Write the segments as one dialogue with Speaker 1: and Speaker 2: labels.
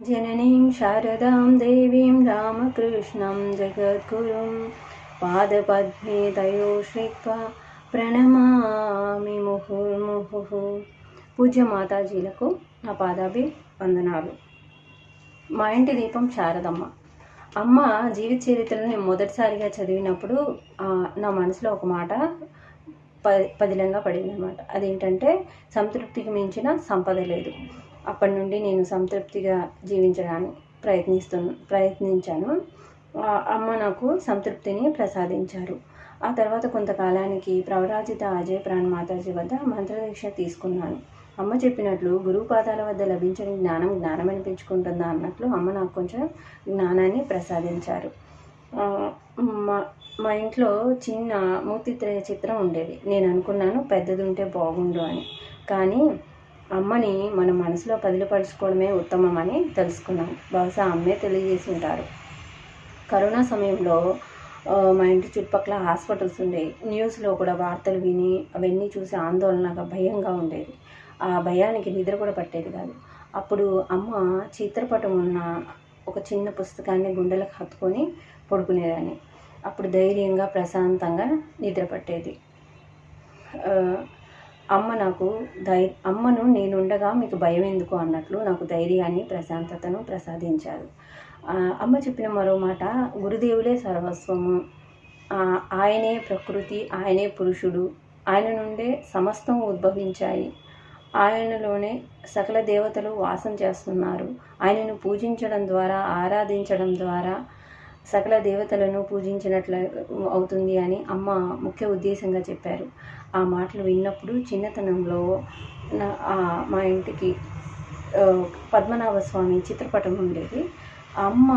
Speaker 1: जननीं शारदां देवीं रामकृष्णं जगद्गुरुं पादपद्मे तयो श्रित्वा ప్రణమామి ముహుర్ముహు పూజ్య మాతాజీలకు నా పాదాభి వందనాలు మా ఇంటి దీపం శారదమ్మ అమ్మ జీవిత చరిత్రను నేను మొదటిసారిగా చదివినప్పుడు ఆ, నా మనసులో ఒక మాట ప పదిలంగా పడింది అనమాట అదేంటంటే సంతృప్తికి మించిన సంపద లేదు అప్పటి నుండి నేను సంతృప్తిగా జీవించడానికి ప్రయత్నిస్తు ప్రయత్నించాను. అమ్మ నాకు సంతృప్తిని ప్రసాదించారు. ఆ తర్వాత కొంతకాలానికి ప్రవరాజిత అజయ్ ప్రాణ్ మాతాజీ వద్ద మంత్రదీక్ష తీసుకున్నాను. అమ్మ చెప్పినట్లు గురువు పాదాల వద్ద లభించిన జ్ఞానం జ్ఞానం అనిపించుకుంటుందా అన్నట్లు అమ్మ నాకు కొంచెం జ్ఞానాన్ని ప్రసాదించారు. మా మా ఇంట్లో చిన్న మూర్తిత్రయ చిత్రం ఉండేది. నేను అనుకున్నాను పెద్దది ఉంటే బాగుండు అని. కానీ అమ్మని మన మనసులో కదిలిపరచుకోవడమే ఉత్తమం అని బహుశా అమ్మే తెలియజేసి ఉంటారు కరోనా సమయంలో మా ఇంటి చుట్టుపక్కల హాస్పిటల్స్ ఉండేవి. న్యూస్లో కూడా వార్తలు విని అవన్నీ చూసి ఆందోళనగా భయంగా ఉండేది. ఆ భయానికి నిద్ర కూడా పట్టేది కాదు. అప్పుడు అమ్మ చిత్రపటం ఉన్న ఒక చిన్న పుస్తకాన్ని గుండెలకు హత్తుకొని పడుకునేదాన్ని. అప్పుడు ధైర్యంగా ప్రశాంతంగా నిద్ర పట్టేది. అమ్మ నాకు ధై అమ్మను నేనుండగా మీకు భయం ఎందుకు అన్నట్లు నాకు ధైర్యాన్ని ప్రశాంతతను ప్రసాదించారు. అమ్మ చెప్పిన మరో మాట గురుదేవులే సర్వస్వము. ఆయనే ప్రకృతి ఆయనే పురుషుడు. ఆయన నుండే సమస్తం ఉద్భవించాయి. ఆయనలోనే సకల దేవతలు వాసం చేస్తున్నారు. ఆయనను పూజించడం ద్వారా ఆరాధించడం ద్వారా సకల దేవతలను పూజించినట్లు అవుతుంది అని అమ్మ ముఖ్య ఉద్దేశంగా చెప్పారు. ఆ మాటలు విన్నప్పుడు చిన్నతనంలో నా మా ఇంటికి పద్మనాభ స్వామి చిత్రపటం ఉండేది. అమ్మ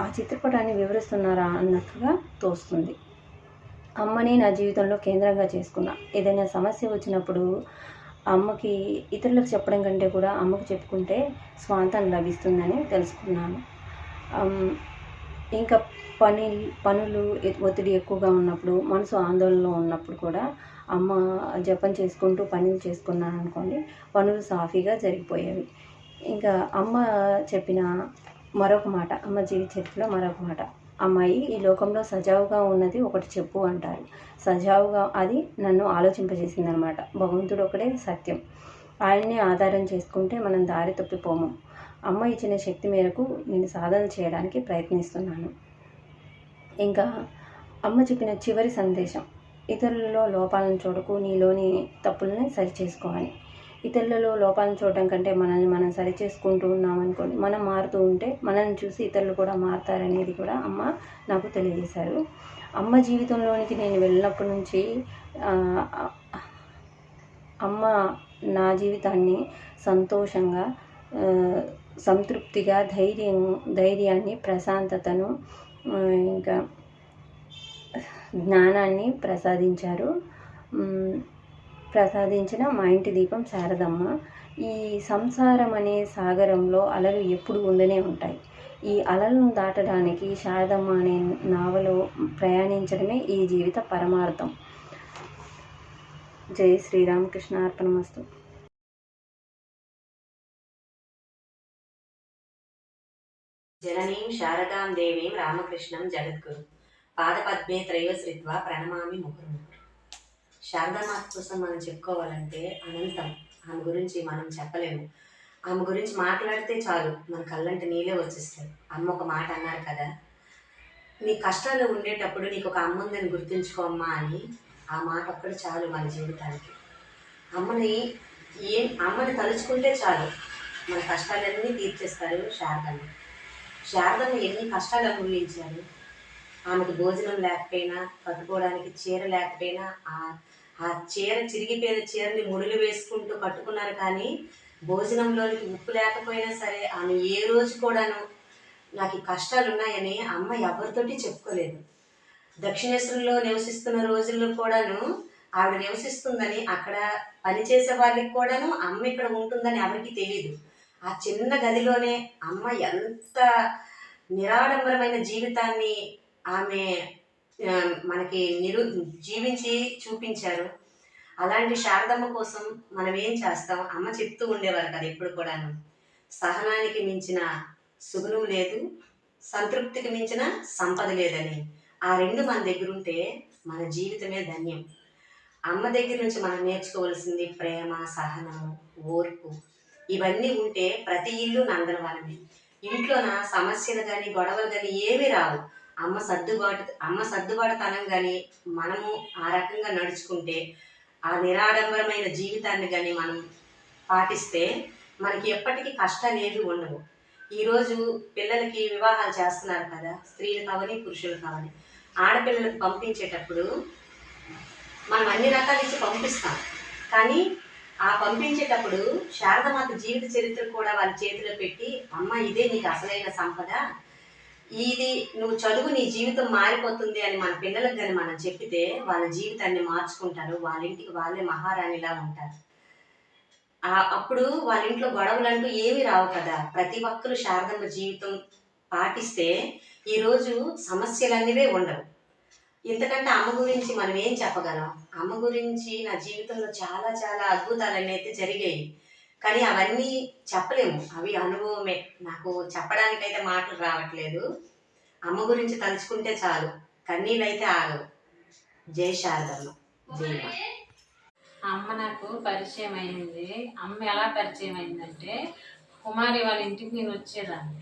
Speaker 1: ఆ చిత్రపటాన్ని వివరిస్తున్నారా అన్నట్టుగా తోస్తుంది. అమ్మని నా జీవితంలో కేంద్రంగా చేసుకున్నా. ఏదైనా సమస్య వచ్చినప్పుడు అమ్మకి ఇతరులకు చెప్పడం కంటే కూడా అమ్మకు చెప్పుకుంటే స్వాంతం లభిస్తుందని తెలుసుకున్నాను. ఇంకా పని పనులు ఒత్తిడి ఎక్కువగా ఉన్నప్పుడు మనసు ఆందోళనలో ఉన్నప్పుడు కూడా అమ్మ జపం చేసుకుంటూ పనులు చేసుకున్నాను అనుకోండి పనులు సాఫీగా జరిగిపోయేవి. ఇంకా అమ్మ చెప్పిన మరొక మాట అమ్మ జీవి చెప్పిన మరొక మాట అమ్మాయి ఈ లోకంలో సజావుగా ఉన్నది ఒకటి చెప్పు అంటారు. సజావుగా అది నన్ను ఆలోచింపజేసింది అనమాట భగవంతుడు ఒకడే సత్యం. ఆయన్ని ఆధారం చేసుకుంటే మనం దారి తప్పిపోము. అమ్మ ఇచ్చిన శక్తి మేరకు నేను సాధన చేయడానికి ప్రయత్నిస్తున్నాను. ఇంకా అమ్మ చెప్పిన చివరి సందేశం ఇతరులలో లోపాలను చూడకు నీలోని తప్పులని సరిచేసుకోవాలి. ఇతరులలో లోపాలను చూడటం కంటే మనల్ని మనం సరిచేసుకుంటూ ఉన్నామనుకోండి మనం మారుతూ ఉంటే మనల్ని చూసి ఇతరులు కూడా మారుతారనేది కూడా అమ్మ నాకు తెలియజేశారు. అమ్మ జీవితంలోనికి నేను వెళ్ళినప్పటి నుంచి అమ్మ నా జీవితాన్ని సంతోషంగా సంతృప్తిగా ధైర్యం ధైర్యాన్ని ప్రశాంతతను ఇంకా జ్ఞానాన్ని ప్రసాదించారు. ప్రసాదించిన మా ఇంటి దీపం శారదమ్మ. ఈ సంసారం అనే సాగరంలో అలలు ఎప్పుడు ఉండనే ఉంటాయి. ఈ అలలను దాటడానికి శారదమ్మ అనే నావలో ప్రయాణించడమే ఈ జీవిత పరమార్థం. జై శ్రీరామకృష్ణ అర్పణమస్తు.
Speaker 2: జననీం శారదాం దేవీం రామకృష్ణం జగద్గురు. పాదపద్మే త్రైవశ్రిత్వ ప్రణమామి ముహుర్ముహుర్ శారదామాత కోసం మనం చెప్పుకోవాలంటే అనంతం. ఆమె గురించి మనం చెప్పలేము. ఆమె గురించి మాట్లాడితే చాలు. మన కళ్ళంటే నీళ్ళే వచ్చేస్తాయి. అమ్మ ఒక మాట అన్నారు కదా. నీ కష్టాలు ఉండేటప్పుడు నీకు ఒక అమ్మ ఉందని గుర్తుంచుకో అమ్మా అని ఆ మాట ఒక్కడు చాలు మన జీవితానికి. అమ్మని ఏం అమ్మని తలుచుకుంటే చాలు. మన కష్టాలన్నీ తీర్చేస్తారు శారదమ్మ. శారదమ్మ ఎన్ని కష్టాలు అనుభవించారు? ఆమెకు భోజనం లేకపోయినా కట్టుకోవడానికి చీర లేకపోయినా ఆ ఆ చీర చిరిగిపోయిన చీరని ముడులు వేసుకుంటూ కట్టుకున్నారు కానీ భోజనంలోనికి ఉప్పు లేకపోయినా సరే ఆమె ఏ రోజు కూడాను నాకు కష్టాలు ఉన్నాయని అమ్మ ఎవరితోటి చెప్పుకోలేదు. దక్షిణేశ్వరంలో నివసిస్తున్న రోజుల్లో కూడాను ఆవిడ నివసిస్తుందని అక్కడ పనిచేసే వాళ్ళకి కూడాను అమ్మ ఇక్కడ ఉంటుందని ఎవరికి తెలియదు ఆ చిన్న గదిలోనే అమ్మ ఎంత నిరాడంబరమైన జీవితాన్ని ఆమె మనకి నిరు జీవించి చూపించారు. అలాంటి శారదమ్మ కోసం మనం ఏం చేస్తాం? అమ్మ చెప్తూ ఉండేవారు కదా ఎప్పుడు కూడాను. సహనానికి మించిన సుగుణం లేదు సంతృప్తికి మించిన సంపద లేదని. ఆ రెండు మన దగ్గర ఉంటే మన జీవితమే ధన్యం. అమ్మ దగ్గర నుంచి మనం నేర్చుకోవాల్సింది ప్రేమ సహనం ఓర్పు. ఇవన్నీ ఉంటే ప్రతి ఇల్లు నందనవనమే. ఇంట్లోన సమస్యలు కానీ గొడవలు కానీ ఏమీ రావు. అమ్మ సర్దుబాటు అమ్మ సర్దుబాటుతనం కానీ మనము ఆ రకంగా నడుచుకుంటే ఆ నిరాడంబరమైన జీవితాన్ని కానీ మనం పాటిస్తే మనకి ఎప్పటికీ కష్టాలు ఏవి ఉండవు ఈరోజు పిల్లలకి వివాహాలు చేస్తున్నారు కదా స్త్రీలు కావని పురుషులు కావని ఆడపిల్లలకు పంపించేటప్పుడు మనం అన్ని రకాలు ఇచ్చి పంపిస్తాం. కానీ ఆ పంపించేటప్పుడు శారదమాత జీవిత చరిత్ర కూడా వాళ్ళ చేతిలో పెట్టి అమ్మ ఇదే నీకు అసలైన సంపద. ఇది నువ్వు చదువు నీ జీవితం మారిపోతుంది అని మన పిల్లలకు కానీ మనం చెప్పితే వాళ్ళ జీవితాన్ని మార్చుకుంటారు. వాళ్ళ ఇంటికి వాళ్ళే మహారాణిలా ఉంటారు. ఆ అప్పుడు వాళ్ళ ఇంట్లో గొడవలు అంటూ ఏమి రావు కదా. ప్రతి ఒక్కరు శారదమ్మ జీవితం పాటిస్తే ఈరోజు సమస్యలు ఉండవు. ఇంతకంటే అమ్మ గురించి మనం ఏం చెప్పగలం? అమ్మ గురించి నా జీవితంలో చాలా చాలా అద్భుతాలు అయితే జరిగాయి. కానీ అవన్నీ చెప్పలేము. అవి అనుభవమే. నాకు చెప్పడానికైతే మాటలు రావట్లేదు. అమ్మ గురించి తలుచుకుంటే చాలు. కన్నీళ్ళైతే ఆగవు. జై శారదమ్మ. జై
Speaker 3: అమ్మ నాకు పరిచయం అయింది అమ్మ ఎలా పరిచయం అయిందంటే కుమారి వాళ్ళ ఇంటికి నేను వచ్చేదాన్ని.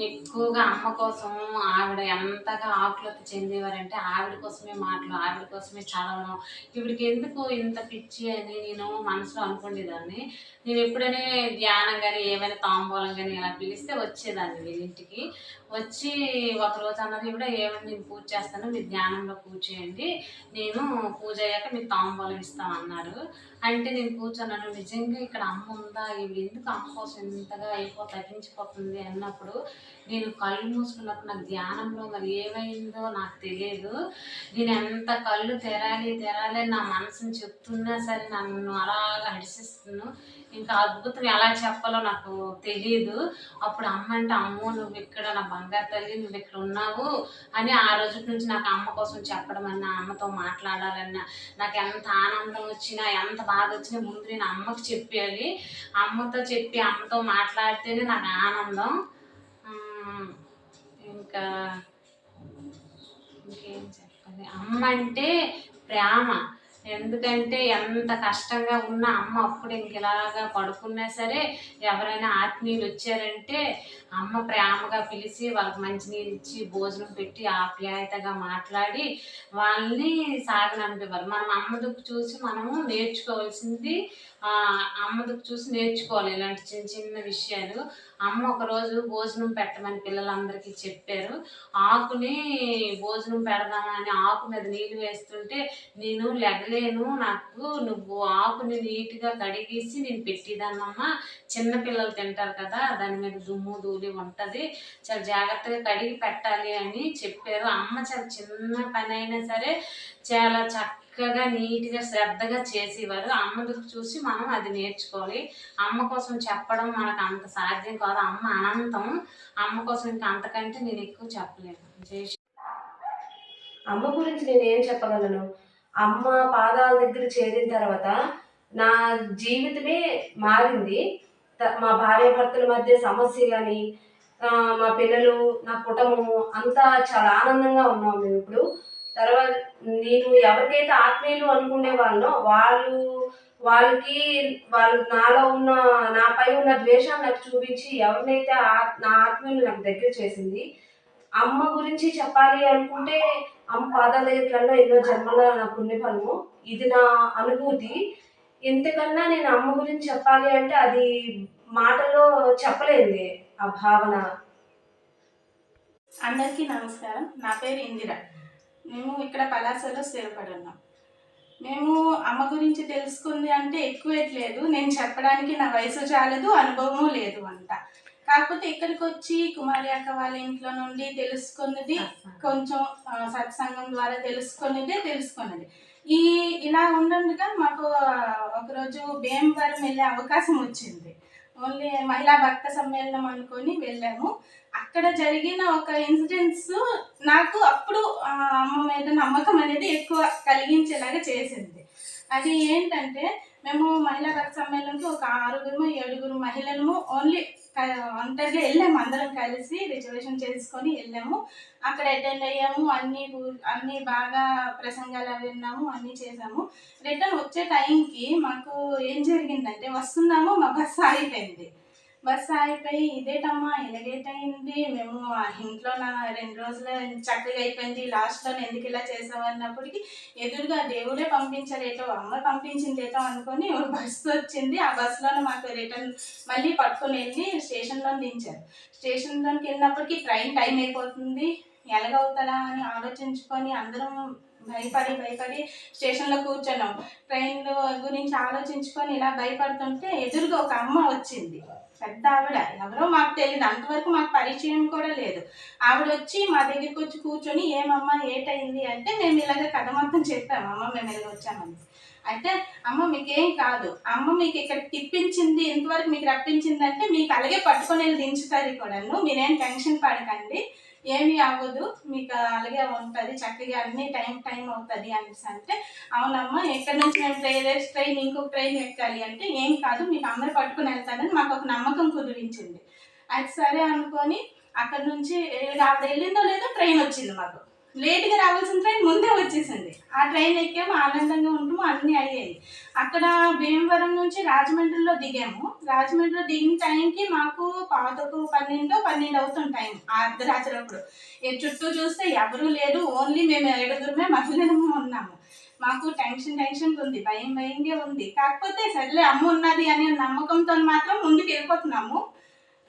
Speaker 3: ఎక్కువగా అమ్మ కోసం ఆవిడ ఎంతగా ఆకులత చెందేవారంటే ఆవిడ కోసమే మాటలు ఆవిడ కోసమే చదవడం ఇవిడికి ఎందుకు ఇంత పిచ్చి అని నేను మనసులో అనుకునేదాన్ని. నేను ఎప్పుడైనా ధ్యానం కానీ ఏమైనా తాంబూలం కానీ ఇలా పిలిస్తే వచ్చేదాన్ని వీళ్ళింటికి. వచ్చి ఒక రోజు అన్నది కూడా ఏమని నేను పూజ చేస్తాను మీరు ధ్యానంలో పూజ చేయండి నేను పూజ అయ్యాక మీకు తాంబూలం ఇస్తాం అన్నారు అంటే నేను కూర్చున్నాను నిజంగా ఇక్కడ అమ్మ ఉందా? ఇవి ఎందుకు అమ్మ కోసం ఇంతగా అయిపో తగ్గించిపోతుంది అన్నప్పుడు నేను కళ్ళు మూసుకున్నప్పుడు నాకు ధ్యానంలో మరి ఏమైందో నాకు తెలియదు. నేను ఎంత కళ్ళు తెరాలి తెరాలి నా మనసుని చెప్తున్నా సరే నన్ను అలాగా హడిసిస్తున్నాను ఇంకా అద్భుతం ఎలా చెప్పాలో నాకు తెలియదు అప్పుడు అమ్మ అంటే అమ్మో నువ్వు ఇక్కడ నా బంగారు తల్లి నువ్వు ఇక్కడ ఉన్నావు అని ఆ రోజు నుంచి నాకు అమ్మ కోసం చెప్పడం అన్నా అమ్మతో మాట్లాడాలన్నా నాకు ఎంత ఆనందం వచ్చినా ఎంత బాధ వచ్చినా ముందు నేను అమ్మకి చెప్పాలి అమ్మతో చెప్పి అమ్మతో మాట్లాడితేనే నాకు ఆనందం. ఇంకా ఇంకేం చెప్పాలి? అమ్మ అంటే ప్రేమ. ఎందుకంటే ఎంత కష్టంగా ఉన్న అమ్మ అప్పుడు ఇంకెలాగా పడుకున్నా సరే ఎవరైనా ఆత్మీయులు వచ్చారంటే అమ్మ ప్రేమగా పిలిచి వాళ్ళకి మంచినీళ్ళు ఇచ్చి భోజనం పెట్టి ఆప్యాయతగా మాట్లాడి వాళ్ళని సాగనంపేవారు మనం అమ్మ దుక్కు చూసి మనము నేర్చుకోవాల్సింది ఆ, చూసి నేర్చుకోవాలి ఇలాంటి చిన్న చిన్న విషయాలు. అమ్మ ఒకరోజు భోజనం పెట్టమని పిల్లలందరికీ చెప్పారు. ఆకుని భోజనం పెడదామని ఆకు మీద నీళ్ళు వేస్తుంటే నేను లెగలేను నాకు నువ్వు ఆకుని నీట్గా కడిగేసి నేను పెట్టేదాన్నమ్మా చిన్న పిల్లలు తింటారు కదా దాని మీద దుమ్ము ధూళి ఉంటుంది. చాలా జాగ్రత్తగా కడిగి పెట్టాలి అని చెప్పారు. అమ్మ చాలా చిన్న పని అయినా సరే చాలా చక్క చక్కగా నీట్గా శ్రద్ధగా చేసేవారు. అమ్మ చూసి మనం అది నేర్చుకోవాలి. అమ్మ కోసం చెప్పడం మనకు అంత సాధ్యం కాదు. అమ్మ అనంతం. అమ్మ కోసం ఇంకా అంతకంటే నేను ఎక్కువ చెప్పలేను. జై
Speaker 4: అమ్మ గురించి నేను ఏం చెప్పగలను? అమ్మ పాదాల దగ్గర చేరిన తర్వాత నా జీవితమే మారింది. మా భార్య భర్తల మధ్య సమస్య కానీ మా పిల్లలు నా కుటుంబము అంతా చాలా ఆనందంగా ఉన్నాం మేము ఇప్పుడు. తర్వాత నేను ఎవరికైతే ఆత్మీయులు అనుకునే వాళ్ళనో వాళ్ళు వాళ్ళకి వాళ్ళు నాలో ఉన్న నాపై ఉన్న ద్వేషాన్ని నాకు చూపించి ఎవరినైతే నా ఆత్మీయులు నాకు దగ్గర చేసింది అమ్మ గురించి చెప్పాలి అనుకుంటే అమ్మ పాదాల దగ్గరలో ఎన్నో జన్మల నా పుణ్యఫలము. ఇది నా అనుభూతి. ఇంతకన్నా నేను అమ్మ గురించి చెప్పాలి అంటే అది మాటల్లో చెప్పలేంది ఆ భావన.
Speaker 5: అందరికీ నమస్కారం. నా పేరు ఇందిర. మేము ఇక్కడ పలాసలో స్థిరపడున్నాం. మేము అమ్మ గురించి తెలుసుకుంది అంటే ఎక్కువేట్లేదు నేను చెప్పడానికి నా వయసు చాలదు అనుభవము లేదు అంట. కాకపోతే ఇక్కడికి వచ్చి కుమారి అక్క వాళ్ళ ఇంట్లో నుండి తెలుసుకున్నది కొంచెం సత్సంగం ద్వారా తెలుసుకున్నదే తెలుసుకున్నది. ఈ ఇలా ఉండగా మాకు ఒకరోజు భీమవరం వెళ్ళే అవకాశం వచ్చింది. ఓన్లీ మహిళా భక్త సమ్మేళనం అనుకొని వెళ్ళాము. అక్కడ జరిగిన ఒక ఇన్సిడెంట్స్ నాకు అప్పుడు అమ్మ మీద నమ్మకం అనేది ఎక్కువ కలిగించేలాగా చేసింది. అది ఏంటంటే మేము మహిళా రక్త సమ్మేళనంకి ఒక ఆరుగురు ఏడుగురు మహిళలము ఓన్లీ ఒంటరిగా వెళ్ళాము. అందరం కలిసి రిజర్వేషన్ చేసుకొని వెళ్ళాము. అక్కడ అటెండ్ అయ్యాము. అన్ని ఊ- అన్ని బాగా ప్రసంగాలు అవి విన్నాము. అన్నీ చేసాము రిటర్న్ వచ్చే టైంకి మాకు ఏం జరిగిందంటే వస్తున్నాము మా బస్సు ఆగిపోయింది. బస్సు ఆగిపోయి ఇదేటమ్మా ఇలాగేటైంది మేము ఆ ఇంట్లో నా రెండు రోజులు చక్కగా అయిపోయింది లాస్ట్లో ఎందుకు ఇలా చేసావు? అన్నప్పటికీ ఎదురుగా దేవుడే పంపించారేటో అమ్మ పంపించిందేటో అనుకొని ఒక బస్సు వచ్చింది. ఆ బస్సులోనే మాకు రిటర్న్ మళ్ళీ పట్టుకొని వెళ్ళి స్టేషన్లో దించారు. స్టేషన్లోకి వెళ్ళినప్పటికీ ట్రైన్ టైం అయిపోతుంది. ఎలాగవుతుందా అని ఆలోచించుకొని అందరం భయపడి భయపడి స్టేషన్లో కూర్చున్నాం. ట్రైన్ గురించి ఆలోచించుకొని ఇలా భయపడుతుంటే ఎదురుగా ఒక అమ్మ వచ్చింది. పెద్ద ఆవిడ ఎవరో మాకు తెలియదు అంతవరకు మాకు పరిచయం కూడా లేదు. ఆవిడ వచ్చి మా దగ్గరికి వచ్చి కూర్చొని ఏమమ్మా ఏటైంది అంటే మేము ఇలాగ కథ మొత్తం చెప్పాము. అమ్మ మేము ఇలా వచ్చామని. అంటే అమ్మ మీకేం కాదు. అమ్మ మీకు ఇక్కడ తిప్పించింది ఇంతవరకు మీకు రప్పించింది అంటే మీకు అలాగే పట్టుకొని వెళ్ళి దించుతారు కూడాను. మీరేం టెన్షన్ పడకండి. ఏమీ అవ్వదు. మీకు అలాగే ఉంటుంది. చక్కగా అన్ని టైం టైం అవుతుంది అనేసి అంటే అవునమ్మా ఎక్కడి నుంచి మేము ట్రైన్ ట్రైన్ ఇంకొక ట్రైన్ ఎక్కాలి అంటే ఏం కాదు. మీకు అందరు పట్టుకుని వెళ్తానని మాకు ఒక నమ్మకం కుదిరించింది. అది సరే అనుకొని అక్కడ నుంచి ఆవిడ వెళ్ళిందో లేదో ట్రైన్ వచ్చింది మాకు. లేట్గా రావాల్సిన ట్రైన్ ముందే వచ్చేసింది. ఆ ట్రైన్ ఎక్కాము ఆనందంగా ఉంటాము అన్నీ అయ్యాయి అక్కడ భీమవరం నుంచి రాజమండ్రిలో దిగాము. రాజమండ్రిలో దిగిన టైంకి మాకు పాతకు పన్నెండు పన్నెండు అవుతుంది టైం అర్ధరాత్రి అప్పుడు. చుట్టూ చూస్తే ఎవరూ లేరు ఓన్లీ మేము ఏడుగురమే మహిళలము ఉన్నాము. మాకు టెన్షన్ టెన్షన్ ఉంది భయం భయంగా ఉంది. కాకపోతే సర్లే అమ్మ ఉన్నది అనే నమ్మకంతో మాత్రం ముందుకు వెళ్ళిపోతున్నాము.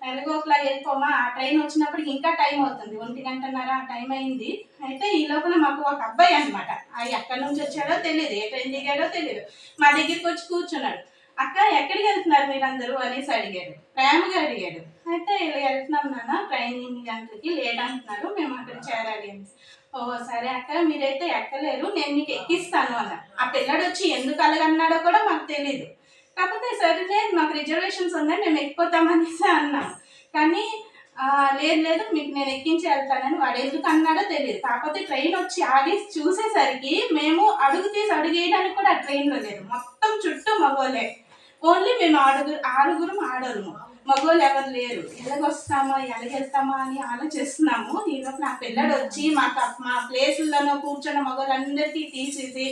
Speaker 5: ఎలాగోకలా వెళ్ళిపోమా? ఆ ట్రైన్ వచ్చినప్పటికి ఇంకా టైం అవుతుంది. ఒంటి గంటన్నర ఆ టైం అయింది. అయితే ఈ లోపల మాకు ఒక అబ్బాయి అనమాట ఆ ఎక్కడి నుంచి వచ్చాడో తెలియదు ఏ ట్రైన్ దిగాడో తెలియదు మా దగ్గరికి వచ్చి కూర్చున్నాడు. అక్క ఎక్కడికి వెళ్తున్నారు మీరందరూ? అనేసి అడిగాడు. ప్రేమగా అడిగాడు. అయితే ఇలా వెళ్తున్నాం నాన్న. ట్రైన్ గంటలకి లేట్ అంటున్నారు. మేము అక్కడ చేరాలి. అని ఓ సరే అక్క. మీరైతే ఎక్కలేరు. నేను మీకు ఎక్కిస్తాను అన్న ఆ పిల్లడు వచ్చి ఎందుకు అలాగన్నాడో కూడా మాకు తెలియదు కాకపోతే సరే లేదు మాకు రిజర్వేషన్స్ ఉన్నాయి మేము ఎక్కిపోతామనేసి అన్నాం. కానీ లేదు లేదు మీకు నేను ఎక్కించి వెళ్తానని వాడు ఎందుకు అన్నాడో తెలియదు. కాకపోతే ట్రైన్ వచ్చి ఆగి చూసేసరికి మేము అడుగు తీసి అడుగేయడానికి కూడా ఆ ట్రైన్లో లేదు. మొత్తం చుట్టూ మగోలే. ఓన్లీ మేము ఆరుగురు ఆరుగురు ఆడోళ్ళము. మగోళ్ళు ఎవరు లేరు. ఎలాగొస్తామో ఎలాగెళ్తామా అని ఆలోచిస్తున్నాము. ఈలోపు నా పిల్లడు వచ్చి మా మా ప్లేసుల్లోనో కూర్చున్న మగవాళ్ళందరికీ తీసేసి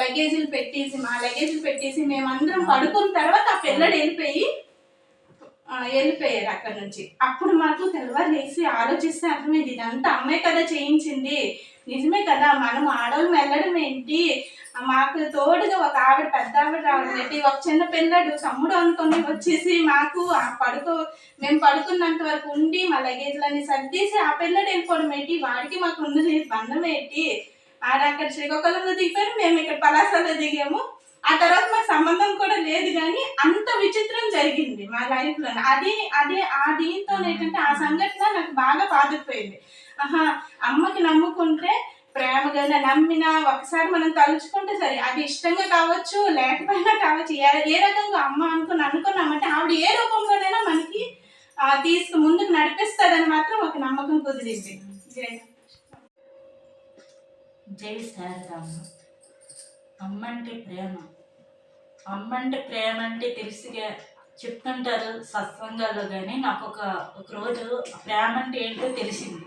Speaker 5: లగేజీలు పెట్టేసి మా లగేజీలు పెట్టేసి మేమందరం పడుకున్న తర్వాత ఆ పిల్లడు వెళ్ళిపోయి వెళ్ళిపోయారు అక్కడ నుంచి. అప్పుడు మాకు తెల్లవారు లేచి ఆలోచిస్తే అర్థమైంది ఇదంతా అమ్మాయి కదా చేయించింది. నిజమే కదా మనం ఆడవాళ్ళం వెళ్ళడం ఏంటి? మాకు తోడుగా ఒక ఆవిడ పెద్ద ఆవిడ రావడం ఏంటి ఒక చిన్న పిల్లడు తమ్ముడు అనుకుని వచ్చేసి మాకు ఆ పడుకో మేము పడుకున్నంత వరకు ఉండి మా లగేజ్లన్నీ సర్దేసి ఆ పిల్లడు వెళ్ళిపోవడం ఏంటి? వాడికి మాకు ఉన్నది బంధం ఏంటి? ఆడ అక్కడ శ్రీకాకుళంలో దిగారు మేము ఇక్కడ పలాసలో దిగాము. ఆ తర్వాత మా సంబంధం కూడా లేదు కానీ అంత విచిత్రం జరిగింది మా లైఫ్లో అది అదే ఆ దీంతో ఏంటంటే ఆ సంఘటన నాకు బాగా బాధపోయింది ఆహా అమ్మకి నమ్ముకుంటే ప్రేమగా నమ్మిన ఒకసారి మనం తలుచుకుంటే సరే అది ఇష్టంగా కావచ్చు లేకపోయినా కావచ్చు ఏ ఏ రకంగా అమ్మ అనుకుని అనుకున్నామంటే ఆవిడ ఏ రూపంలోనైనా మనకి తీసుకు ముందుకు నడిపిస్తుందని మాత్రం ఒక నమ్మకం కుదిరింది. జై
Speaker 6: జై శారదమ్మ అమ్మ అంటే ప్రేమ. అమ్మ అంటే ప్రేమ అంటే తెలిసిగా చెప్తుంటారు సత్సంగాల్లో కానీ నాకు ఒక ఒక రోజు ప్రేమ అంటే ఏంటో తెలిసింది.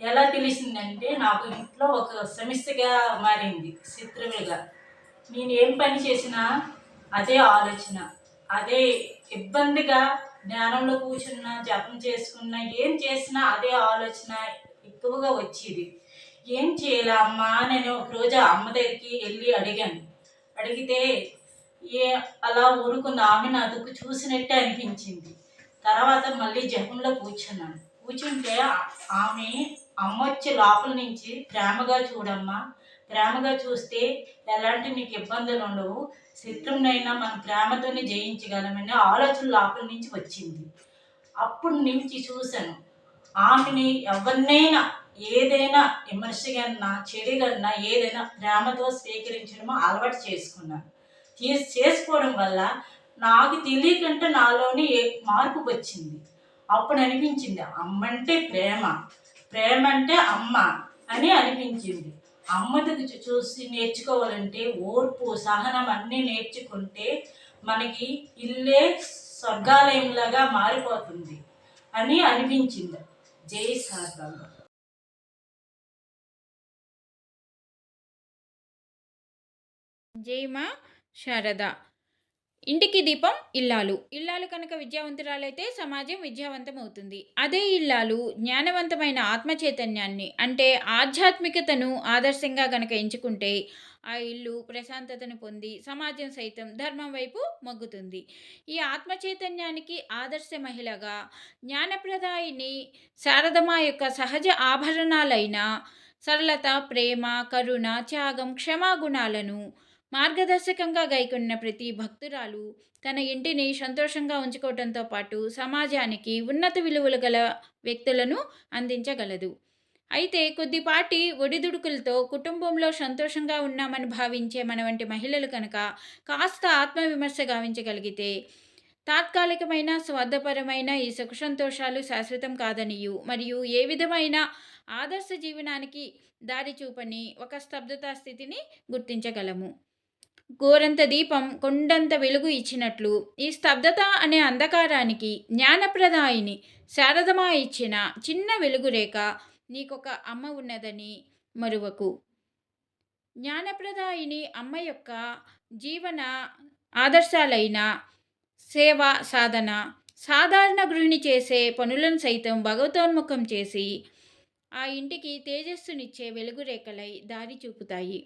Speaker 6: ఎలా తెలిసిందంటే నాకు ఇంట్లో ఒక సమస్యగా మారింది శత్రువులుగా. నేను ఏం పని చేసినా అదే ఆలోచన అదే ఇబ్బందిగా జ్ఞానంలో కూర్చున్నా జపం చేసుకున్నా ఏం చేసినా అదే ఆలోచన ఎక్కువగా వచ్చేది. ఏం చేయాలా అమ్మా? నేను ఒకరోజు అమ్మ దగ్గరికి వెళ్ళి అడిగాను. అడిగితే ఏ అలా ఊరుకున్న ఆమె నాకు చూసినట్టే అనిపించింది. తర్వాత మళ్ళీ జపంలో కూర్చున్నాను. కూర్చుంటే ఆమె అమ్మ వచ్చి లోపల నుంచి ప్రేమగా చూడమ్మా. ప్రేమగా చూస్తే ఎలాంటి నీకు ఇబ్బందులు ఉండవు. శత్రువునైనా మన ప్రేమతోనే జయించగలమని ఆలోచన లోపల నుంచి వచ్చింది. అప్పుడు నుంచి చూశాను. ఆమెని ఎవరినైనా ఏదైనా విమర్శగన్నా చెడుగన్నా ఏదైనా ప్రేమతో స్వీకరించడమో అలవాటు చేసుకున్నాను. చేసి చేసుకోవడం వల్ల నాకు తెలియకంటే నాలోని మార్పు వచ్చింది? అప్పుడు అనిపించింది అమ్మ అంటే ప్రేమ ప్రేమ అంటే అమ్మ అని అనిపించింది. అమ్మది చూసి నేర్చుకోవాలంటే ఓర్పు సహనం అన్నీ నేర్చుకుంటే మనకి ఇల్లే స్వర్గాలయంలాగా మారిపోతుంది అని అనిపించింది. జై శారదమ్మ
Speaker 7: జైమా శారద. ఇంటికి దీపం ఇల్లాలు. ఇల్లాలు కనుక విద్యావంతురాలైతే సమాజం విద్యావంతం అవుతుంది అదే ఇల్లాలు జ్ఞానవంతమైన ఆత్మచైతన్యాన్ని అంటే ఆధ్యాత్మికతను ఆదర్శంగా గనక ఎంచుకుంటే ఆ ఇల్లు ప్రశాంతతను పొంది సమాజం సైతం ధర్మం వైపు మొగ్గుతుంది. ఈ ఆత్మచైతన్యానికి ఆదర్శ మహిళగా జ్ఞానప్రదాయిని శారదమా యొక్క సహజ ఆభరణాలైన సరళత ప్రేమ కరుణ త్యాగం క్షమాగుణాలను మార్గదర్శకంగా గైకొన్న ప్రతి భక్తురాలు తన ఇంటిని సంతోషంగా ఉంచుకోవడంతో పాటు సమాజానికి ఉన్నత విలువలు గల వ్యక్తులను అందించగలదు. అయితే కొద్దిపాటి ఒడిదుడుకులతో కుటుంబంలో సంతోషంగా ఉన్నామని భావించే మన వంటి మహిళలు కనుక కాస్త ఆత్మవిమర్శ గావించగలిగితే తాత్కాలికమైన స్వార్థపరమైన ఈ సుఖ సంతోషాలు శాశ్వతం కాదనియు. మరియు ఏ విధమైన ఆదర్శ జీవనానికి దారి చూపని ఒక స్తబ్దతా స్థితిని గుర్తించగలము. గోరంత దీపం కొండంత వెలుగు ఇచ్చినట్లు ఈ స్తబ్దత అనే అంధకారానికి జ్ఞానప్రదాయిని శారదమా ఇచ్చిన చిన్న వెలుగురేఖ నీకొక అమ్మ ఉన్నదని మరువకు. జ్ఞానప్రదాయిని అమ్మ యొక్క జీవన ఆదర్శాలైన సేవ సాధన సాధారణ గృహిణి చేసే పనులను సైతం భగవతోన్ముఖం చేసి ఆ ఇంటికి తేజస్సునిచ్చే వెలుగురేఖలై దారి చూపుతాయి.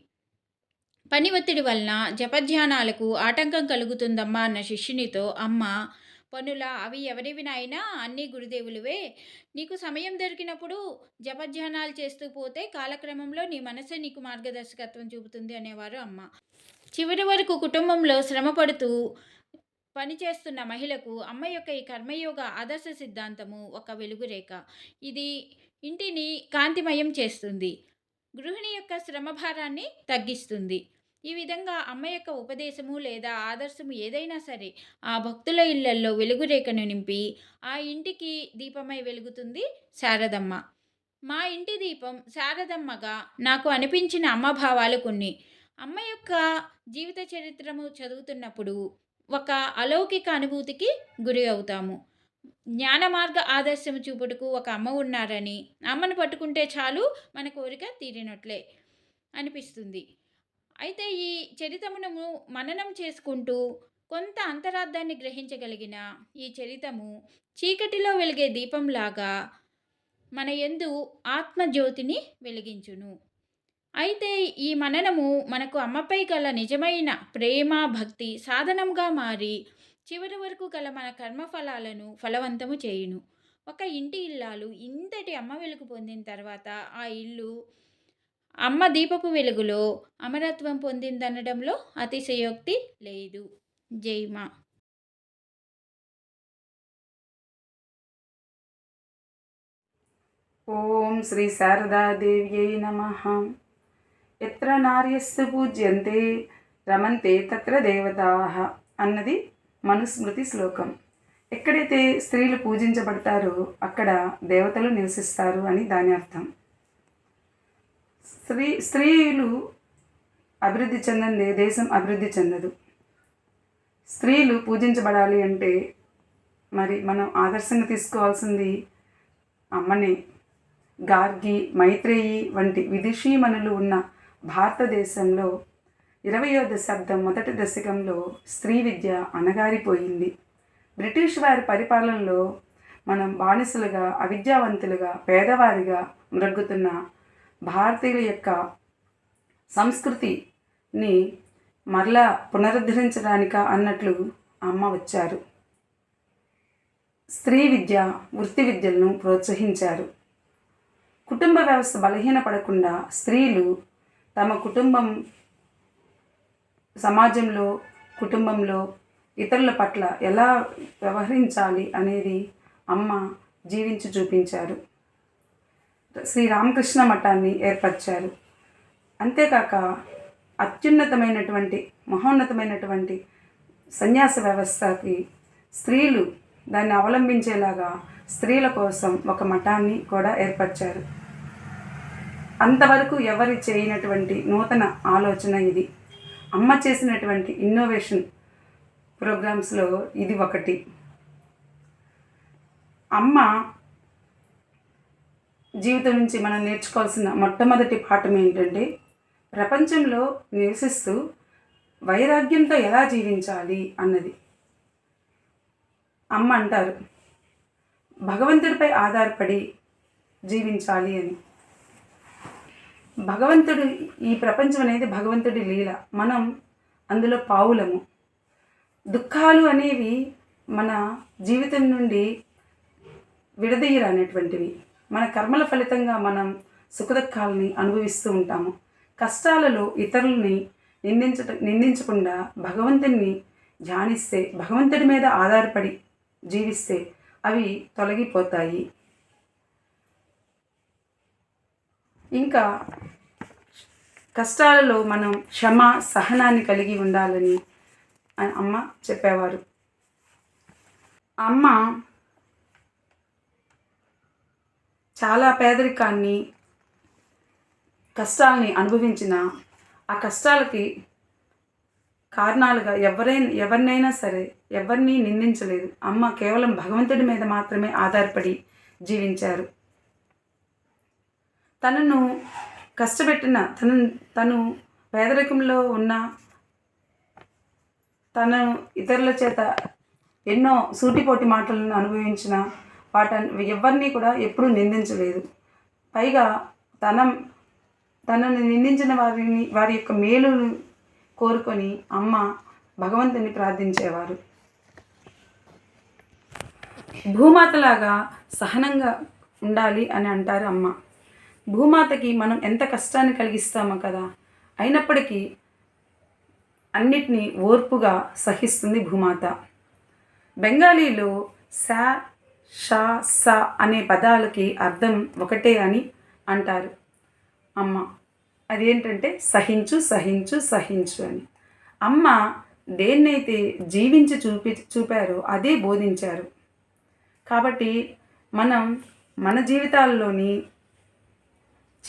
Speaker 7: పని ఒత్తిడి వలన జపధ్యానాలకు ఆటంకం కలుగుతుందమ్మా అన్న శిష్యునితో అమ్మ పనుల అవి ఎవరివి నాయనా అన్నీ గురుదేవులువే. నీకు సమయం దొరికినప్పుడు జపధ్యానాలు చేస్తూ పోతే కాలక్రమంలో నీ మనసే నీకు మార్గదర్శకత్వం చూపుతుంది అనేవారు అమ్మ. చివరి వరకు కుటుంబంలో శ్రమ పడుతూ పనిచేస్తున్న మహిళకు అమ్మ యొక్క ఈ కర్మయోగ ఆదర్శ సిద్ధాంతము ఒక వెలుగురేఖ. ఇది ఇంటిని కాంతిమయం చేస్తుంది. గృహిణి యొక్క శ్రమ భారాన్ని తగ్గిస్తుంది. ఈ విధంగా అమ్మ యొక్క ఉపదేశము లేదా ఆదర్శము ఏదైనా సరే ఆ భక్తుల ఇళ్ళల్లో వెలుగురేఖను నింపి ఆ ఇంటికి దీపమై వెలుగుతుంది శారదమ్మ. మా ఇంటి దీపం శారదమ్మగా నాకు అనిపించిన అమ్మ భావాలు కొన్ని. అమ్మ యొక్క జీవిత చరిత్రము చదువుతున్నప్పుడు ఒక అలౌకిక అనుభూతికి గురి అవుతాము. జ్ఞాన మార్గ ఆదర్శం చూపుటకు ఒక అమ్మ ఉన్నారని అమ్మను పట్టుకుంటే చాలు మన కోరిక తీరినట్లే అనిపిస్తుంది. అయితే ఈ చరితమును మననం చేసుకుంటూ కొంత అంతరార్థాన్ని గ్రహించగలిగిన ఈ చరితము చీకటిలో వెలిగే దీపంలాగా మన యందు ఆత్మజ్యోతిని వెలిగించును. అయితే ఈ మననము మనకు అమ్మపై గల నిజమైన ప్రేమ భక్తి సాధనంగా మారి చివరి వరకు గల మన కర్మఫలాలను ఫలవంతము చేయును. ఒక ఇంటి ఇల్లాలు ఇంతటి అమ్మ వెలుగు పొందిన తర్వాత ఆ ఇల్లు అమ్మ దీపపు వెలుగులో అమరత్వం పొందిందనడంలో అతిశయోక్తి లేదు. జైమా
Speaker 8: ఓం శ్రీ శారదాదేవ్యై నమ. ఎత్ర నార్యస్సు పూజ్యంతే రమంతే తత్ర దేవతా అన్నది మనుస్మృతి శ్లోకం. ఎక్కడైతే స్త్రీలు పూజించబడతారో అక్కడ దేవతలు నివసిస్తారు అని దాని అర్థం. స్త్రీ స్త్రీలు అభివృద్ధి చెందని దేశం అభివృద్ధి చెందదు. స్త్రీలు పూజించబడాలి అంటే మరి మనం ఆదర్శంగా తీసుకోవాల్సింది అమ్మని. గార్గి మైత్రేయి వంటి విదుషీమణులు ఉన్న భారతదేశంలో ఇరవయో దశాబ్దం మొదటి దశకంలో స్త్రీ విద్య అణగారిపోయింది. బ్రిటిష్ వారి పరిపాలనలో మనం బానిసలుగా అవిద్యావంతులుగా పేదవారిగా మ్రగ్గుతున్న భారతీయుల యొక్క సంస్కృతిని మరలా పునరుద్ధరించడానిక అన్నట్లు అమ్మ వచ్చారు. స్త్రీ విద్య వృత్తి విద్యలను ప్రోత్సహించారు. కుటుంబ వ్యవస్థ బలహీనపడకుండా స్త్రీలు తమ కుటుంబం సమాజంలో కుటుంబంలో ఇతరుల పట్ల ఎలా వ్యవహరించాలి అనేది అమ్మ జీవించి చూపించారు. శ్రీ రామకృష్ణ మఠాన్ని ఏర్పరిచారు. అంతేకాక అత్యున్నతమైనటువంటి మహోన్నతమైనటువంటి సన్యాస వ్యవస్థకి స్త్రీలు దాన్ని అవలంబించేలాగా స్త్రీల కోసం ఒక మఠాన్ని కూడా ఏర్పరిచారు. అంతవరకు ఎవరు చేయనటువంటి నూతన ఆలోచన ఇది. అమ్మ చేసినటువంటి ఇన్నోవేషన్ ప్రోగ్రామ్స్లో ఇది ఒకటి. అమ్మ జీవితం నుంచి మనం నేర్చుకోవాల్సిన మొట్టమొదటి పాఠం ఏంటంటే ప్రపంచంలో నివసిస్తూ వైరాగ్యంతో ఎలా జీవించాలి అన్నది. అమ్మ అంటారు భగవంతుడిపై ఆధారపడి జీవించాలి అని. భగవంతుడు ఈ ప్రపంచం అనేది భగవంతుడి లీల. మనం అందులో పావులము. దుఃఖాలు అనేవి మన జీవితం నుండి విడదీయరానటువంటివి. మన కర్మల ఫలితంగా మనం సుఖదుఖాలని అనుభవిస్తూ ఉంటాము. కష్టాలలో ఇతరులని నిందించట నిందించకుండా భగవంతుని ధ్యానిస్తే భగవంతుడి మీద ఆధారపడి జీవిస్తే అవి తొలగిపోతాయి. ఇంకా కష్టాలలో మనం క్షమ సహనాన్ని కలిగి ఉండాలని అమ్మ చెప్పేవారు. అమ్మ చాలా పేదరికాన్ని కష్టాలని అనుభవించిన ఆ కష్టాలకి కారణాలుగా ఎవరైనా ఎవరినైనా సరే ఎవరిని నిందించలేదు. అమ్మ కేవలం భగవంతుడి మీద మాత్రమే ఆధారపడి జీవించారు. తనను కష్టపెట్టిన తను తను పేదరికంలో ఉన్న తను ఇతరుల చేత ఎన్నో సూటిపోటి మాటలను అనుభవించిన వాటని ఎవరిని కూడా ఎప్పుడూ నిందించలేదు. పైగా తన తనని నిందించిన వారిని వారి యొక్క మేలును కోరుకొని అమ్మ భగవంతుని ప్రార్థించేవారు. భూమాతలాగా సహనంగా ఉండాలి అని అంటారు అమ్మ. భూమాతకి మనం ఎంత కష్టాన్ని కలిగిస్తామో కదా. అయినప్పటికీ అన్నిటినీ ఓర్పుగా సహిస్తుంది భూమాత. బెంగాలీలో శా షా స అనే పదాలకి అర్థం ఒకటే అని అంటారు. అమ్మ అదేంటంటే సహించు సహించు సహించు అని. అమ్మ దేన్నైతే జీవించి చూపి చూపారో అదే బోధించారు. కాబట్టి మనం మన జీవితాల్లోని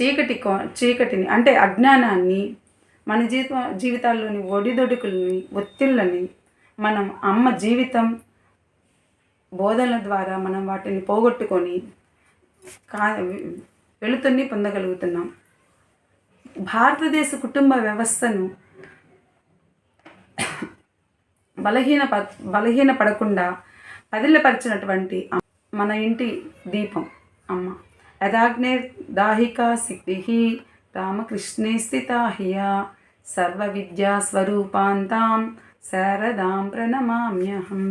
Speaker 8: చీకటి కో- చీకటిని అంటే అజ్ఞానాన్ని మన జీవిత జీవితాల్లోని ఒడిదొడుకులని ఒత్తిళ్ళని మనం అమ్మ జీవితం బోధనల ద్వారా మనం వాటిని పోగొట్టుకొని కా వెలుతుర్ని పొందగలుగుతున్నాం. భారతదేశ కుటుంబ వ్యవస్థను బలహీన బలహీన పడకుండా పదిలపరిచినటువంటి మన ఇంటి దీపం అమ్మ. యథాగ్నే దాహిక సిద్ధి రామకృష్ణే స్థితా హియా సర్వ విద్యా స్వరూపాంతాం శారదాం ప్రణమామ్యహం.